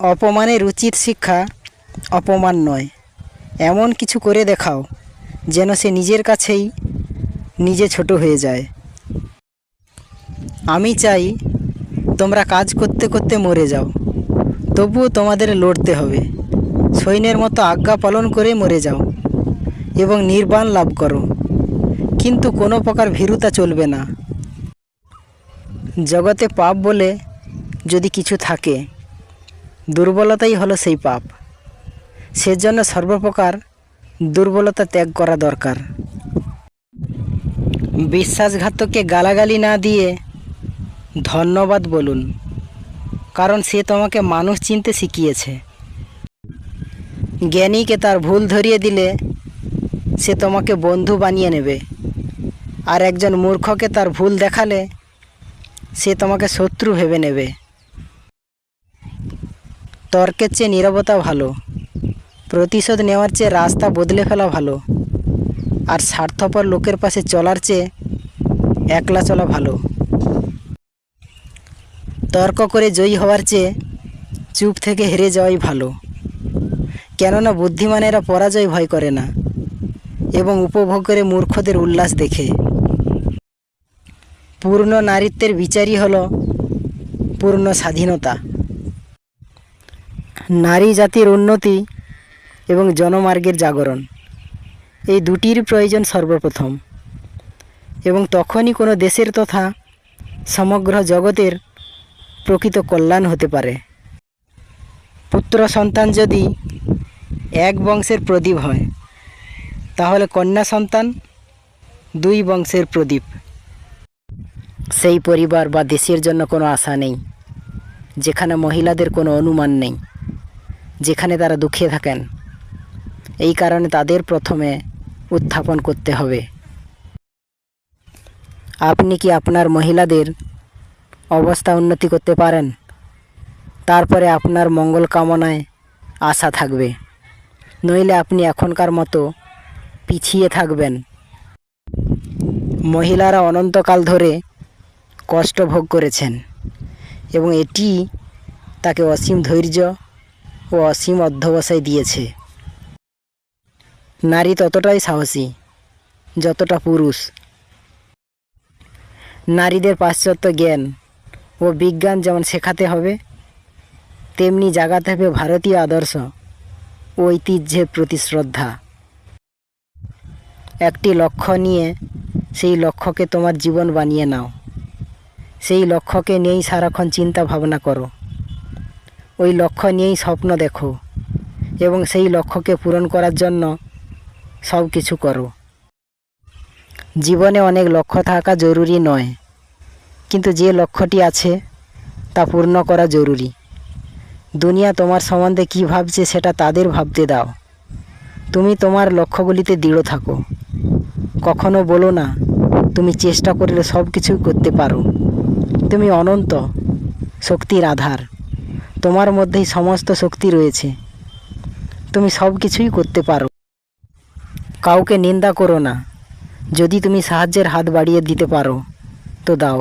অপমানের উচিত শিক্ষা অপমান নয়। এমন কিছু করে দেখাও, যেন সে নিজের কাছেই নিজে ছোট হয়ে যায়। আমি চাই তোমরা কাজ করতে করতে মরে যাও, তবুও তোমাদের লড়তে হবে। সৈন্যের মতো আজ্ঞা পালন করে মরে যাও এবং নির্বাণ লাভ করো। কিন্তু কোনো প্রকার ভীরুতা চলবে না। জগতে পাপ বলে যদি কিছু থাকে দুর্বলতাই হলো সেই পাপ। সেজন্য সর্বপ্রকার দুর্বলতা ত্যাগ করা দরকার। বিশ্বাসঘাতককে গালাগালি না দিয়ে ধন্যবাদ বলুন, কারণ সে তোমাকে মানুষ চিনতে শিখিয়েছে। জ্ঞানীকে তার ভুল ধরিয়ে দিলে সে তোমাকে বন্ধু বানিয়ে নেবে। আর একজন মূর্খকে তার ভুল দেখালে সে তোমাকে শত্রু ভেবে নেবে। তর্কের চেয়ে নীরবতা ভালো। প্রতিশোধ নেওয়ার চেয়ে রাস্তা বদলে ফেলা ভালো। আর স্বার্থপর লোকের পাশে চলার চেয়ে একলা চলা ভালো। তর্ক করে জয়ী হওয়ার চেয়ে চুপ থেকে হেরে যাওয়াই ভালো। কেননা বুদ্ধিমানেরা পরাজয় ভয় করে না এবং উপভোগ করে মূর্খদের উল্লাস দেখে। পূর্ণ নারীত্বের বিচারই হল পূর্ণ স্বাধীনতা। নারী জাতির উন্নতি এবং জনমার্গের জাগরণ। এই দুটির প্রয়োজন সর্বপ্রথম। এবং তখনই কোনো দেশের তথা সমগ্র জগতের প্রকৃত কল্যাণ হতে পারে। পুত্র সন্তান যদি এক বংশের প্রদীপ হয়, তাহলে কন্যা সন্তান দুই বংশের প্রদীপ। সেই পরিবার বা দেশের জন্য কোনো আশা নেই, যেখানে মহিলাদের কোনো অনুমান নেই। যেখানে তারা দুঃখে থাকেন। এই কারণে তাদের প্রথমে উত্থাপন করতে হবে। আপনি কি আপনার মহিলাদের অবস্থা উন্নতি করতে পারেন? তারপরে আপনার মঙ্গল কামনায় আশা থাকবে। নইলে আপনি এখনকার মতো পিছিয়ে থাকবেন। মহিলারা অনন্তকাল ধরে কষ্ট ভোগ করেছেন এবং এটি তাকে অসীম ধৈর্য ও অসীম অধ্যবসায় দিয়েছে। নারী ততটাই সাহসী, যতটা পুরুষ। নারীদের পাশ্চাত্য জ্ঞান ও বিজ্ঞান যেমন শেখাতে হবে, তেমনি জাগাতে হবে ভারতীয় আদর্শ ঐতিহ্যের প্রতি শ্রদ্ধা। একটি লক্ষ্য নিয়ে সেই লক্ষ্যকে তোমার জীবন বানিয়ে নাও। সেই লক্ষ্যকে নিয়েই সারাক্ষণ চিন্তা ভাবনা করো। ওই লক্ষ্য নিয়েই স্বপ্ন দেখো এবং সেই লক্ষ্যকে পূরণ করার জন্য সব কিছু করো। জীবনে অনেক লক্ষ্য থাকা জরুরি নয়, কিন্তু যে লক্ষ্যটি আছে তা পূর্ণ করা জরুরি। দুনিয়া তোমার সম্বন্ধে কী ভাবছে সেটা তাদের ভাবতে দাও। তুমি তোমার লক্ষ্যগুলিতে দৃঢ় থাকো। কখনো বলো না, তুমি চেষ্টা করলে সব কিছু করতে পারো। তুমি অনন্ত শক্তির আধার। তোমার মধ্যেই সমস্ত শক্তি রয়েছে। তুমি সব কিছুই করতে পারো। কাউকে নিন্দা করো না। যদি তুমি সাহায্যের হাত বাড়িয়ে দিতে পারো, তো দাও।